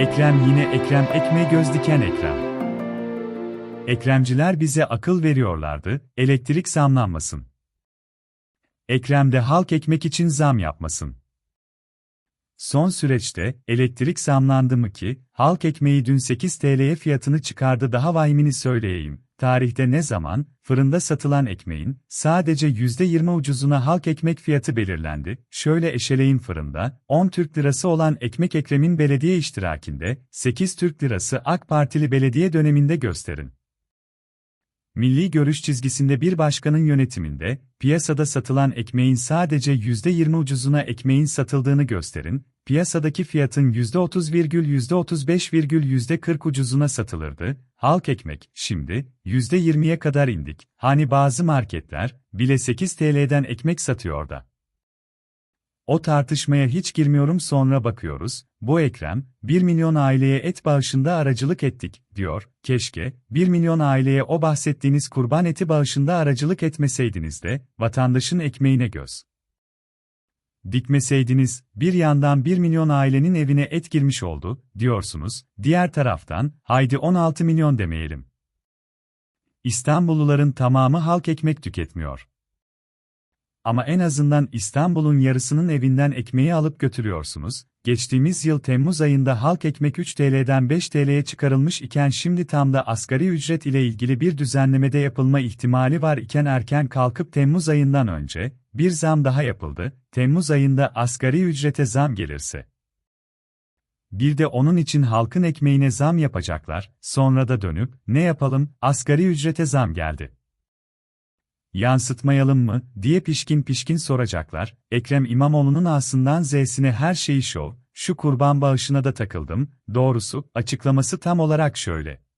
Ekrem yine Ekrem ekmeğe göz diken Ekrem. Ekremciler bize akıl veriyorlardı, elektrik zamlanmasın. Ekrem de halk ekmek için zam yapmasın. Son süreçte elektrik zamlandı mı ki, halk ekmeği dün 8 TL'ye fiyatını çıkardı daha vahimini söyleyeyim. Tarihte ne zaman, fırında satılan ekmeğin, sadece %20 ucuzuna halk ekmek fiyatı belirlendi. Şöyle eşeleyin fırında, 10 Türk lirası olan ekmek Ekrem'in belediye iştirakinde, 8 Türk lirası AK Partili belediye döneminde gösterin. Milli görüş çizgisinde bir başkanın yönetiminde, piyasada satılan ekmeğin sadece %20 ucuzuna ekmeğin satıldığını gösterin, piyasadaki fiyatın %30,%35,%40 ucuzuna satılırdı, halk ekmek, şimdi, %20'ye kadar indik, hani bazı marketler, bile 8 TL'den ekmek satıyor da. O tartışmaya hiç girmiyorum sonra bakıyoruz, bu Ekrem, 1 milyon aileye et bağışında aracılık ettik, diyor, keşke, 1 milyon aileye o bahsettiğiniz kurban eti bağışında aracılık etmeseydiniz de, vatandaşın ekmeğine göz. Dikmeseydiniz, bir yandan 1 milyon ailenin evine et girmiş oldu, diyorsunuz, diğer taraftan, haydi 16 milyon demeyelim. İstanbulluların tamamı halk ekmek tüketmiyor. Ama en azından İstanbul'un yarısının evinden ekmeği alıp götürüyorsunuz. Geçtiğimiz yıl Temmuz ayında halk ekmek 3 TL'den 5 TL'ye çıkarılmış iken şimdi tam da asgari ücret ile ilgili bir düzenlemede yapılma ihtimali var iken erken kalkıp Temmuz ayından önce bir zam daha yapıldı. Temmuz ayında asgari ücrete zam gelirse bir de onun için halkın ekmeğine zam yapacaklar, sonra da dönüp, ne yapalım, asgari ücrete zam geldi. Yansıtmayalım mı, diye pişkin pişkin soracaklar, Ekrem İmamoğlu'nun A'sından Z'sine her şeyi şov, şu kurban bağışına da takıldım, doğrusu, açıklaması tam olarak şöyle.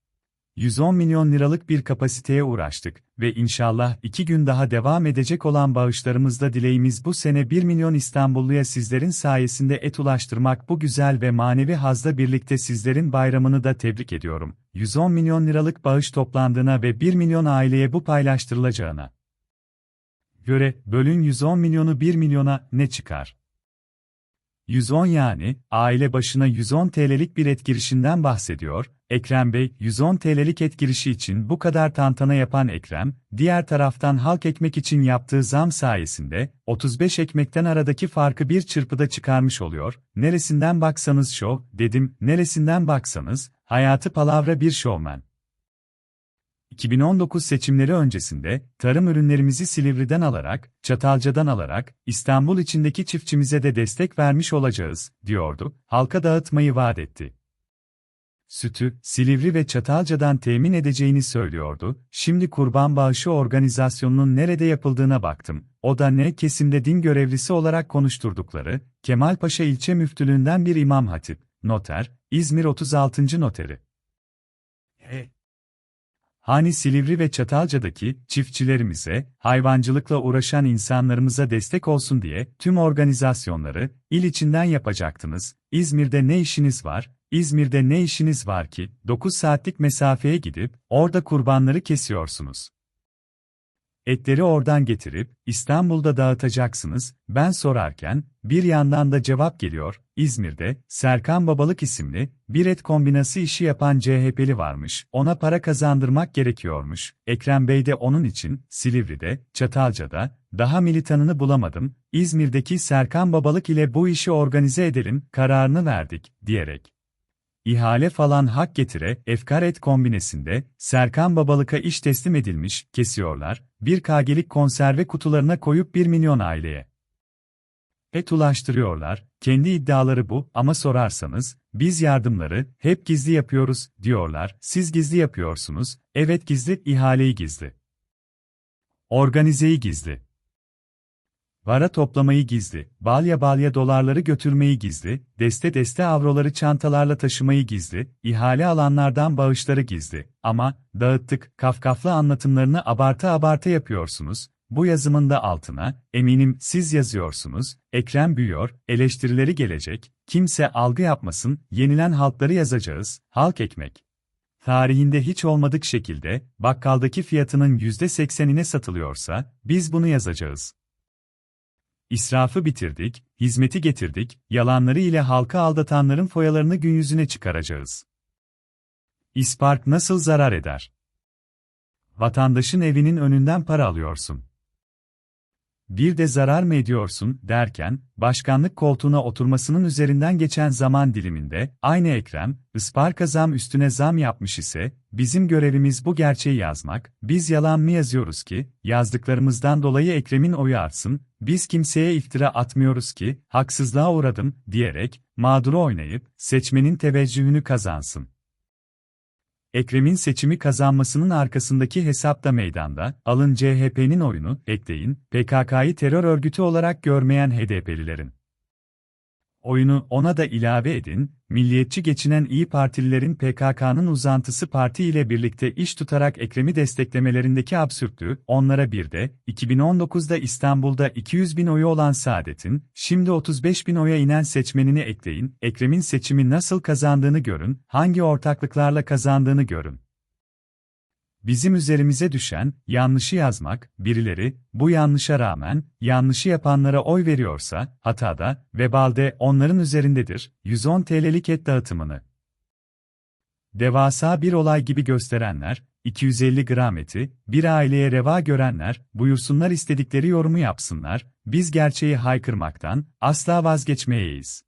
110 milyon liralık bir kapasiteye uğraştık ve inşallah iki gün daha devam edecek olan bağışlarımızda dileğimiz bu sene 1 milyon İstanbulluya sizlerin sayesinde et ulaştırmak bu güzel ve manevi hazla birlikte sizlerin bayramını da tebrik ediyorum. 110 milyon liralık bağış toplandığına ve 1 milyon aileye bu paylaştırılacağına göre bölün 110 milyonu 1 milyona ne çıkar? 110 yani, aile başına 110 TL'lik bir et girişinden bahsediyor, Ekrem Bey, 110 TL'lik et girişi için bu kadar tantana yapan Ekrem, diğer taraftan halk ekmek için yaptığı zam sayesinde, 35 ekmekten aradaki farkı bir çırpıda çıkarmış oluyor, neresinden baksanız şov, dedim, neresinden baksanız, hayatı palavra bir şovmen. 2019 seçimleri öncesinde, tarım ürünlerimizi Silivri'den alarak, Çatalca'dan alarak, İstanbul içindeki çiftçimize de destek vermiş olacağız, diyordu, halka dağıtmayı vaat etti. Sütü, Silivri ve Çatalca'dan temin edeceğini söylüyordu, şimdi kurban bağışı organizasyonunun nerede yapıldığına baktım, o da ne kesimde din görevlisi olarak konuşturdukları, Kemalpaşa ilçe müftülüğünden bir imam hatip, noter, İzmir 36. noteri. He, Hani Silivri ve Çatalca'daki çiftçilerimize, hayvancılıkla uğraşan insanlarımıza destek olsun diye tüm organizasyonları il içinden yapacaktınız. İzmir'de ne işiniz var? İzmir'de ne işiniz var ki 9 saatlik mesafeye gidip orada kurbanları kesiyorsunuz? Etleri oradan getirip İstanbul'da dağıtacaksınız. Ben sorarken bir yandan da cevap geliyor. İzmir'de Serkan Babalık isimli bir et kombinası işi yapan CHP'li varmış. Ona para kazandırmak gerekiyormuş. Ekrem Bey de onun için Silivri'de, Çatalca'da daha militanını bulamadım. İzmir'deki Serkan Babalık ile bu işi organize edelim kararını verdik diyerek İhale falan hak getire, efkar et kombinesinde, Serkan Babalık'a iş teslim edilmiş, kesiyorlar, bir kagelik konserve kutularına koyup 1 milyon aileye. Et ulaştırıyorlar, kendi iddiaları bu ama sorarsanız, biz yardımları hep gizli yapıyoruz, diyorlar, siz gizli yapıyorsunuz, evet gizli, ihaleyi gizli. Organizeyi gizli. Vara toplamayı gizli, balya balya dolarları götürmeyi gizli, deste deste avroları çantalarla taşımayı gizli, ihale alanlardan bağışları gizli. Ama, dağıttık, kafkaflı anlatımlarını abartı abartı yapıyorsunuz, bu yazımın da altına, eminim siz yazıyorsunuz, Ekrem büyüyor, eleştirileri gelecek, kimse algı yapmasın, yenilen halkları yazacağız, halk ekmek. Tarihinde hiç olmadık şekilde, bakkaldaki fiyatının %80'ine satılıyorsa, biz bunu yazacağız. İsrafı bitirdik, hizmeti getirdik, yalanları ile halka aldatanların foyalarını gün yüzüne çıkaracağız. İspark nasıl zarar eder? Vatandaşın evinin önünden para alıyorsun. Bir de zarar mı ediyorsun derken, başkanlık koltuğuna oturmasının üzerinden geçen zaman diliminde, aynı Ekrem, Isparka zam üstüne zam yapmış ise, bizim görevimiz bu gerçeği yazmak, biz yalan mı yazıyoruz ki, yazdıklarımızdan dolayı Ekrem'in oyu artsın, biz kimseye iftira atmıyoruz ki, haksızlığa uğradım, diyerek, mağduru oynayıp, seçmenin teveccühünü kazansın. Ekrem'in seçimi kazanmasının arkasındaki hesap da meydanda, alın CHP'nin oyunu, ekleyin, PKK'yı terör örgütü olarak görmeyen HDP'lilerin. Oyunu ona da ilave edin, milliyetçi geçinen İyi Partililerin PKK'nın uzantısı parti ile birlikte iş tutarak Ekrem'i desteklemelerindeki absürtlüğü, onlara bir de, 2019'da İstanbul'da 200 bin oyu olan Saadet'in, şimdi 35 bin oya inen seçmenini ekleyin, Ekrem'in seçimi nasıl kazandığını görün, hangi ortaklıklarla kazandığını görün. Bizim üzerimize düşen, yanlışı yazmak, birileri, bu yanlışa rağmen, yanlışı yapanlara oy veriyorsa, hatada, vebalde onların üzerindedir, 110 TL'lik et dağıtımını. Devasa bir olay gibi gösterenler, 250 gram eti, bir aileye reva görenler, buyursunlar istedikleri yorumu yapsınlar, biz gerçeği haykırmaktan, asla vazgeçmeyeyiz.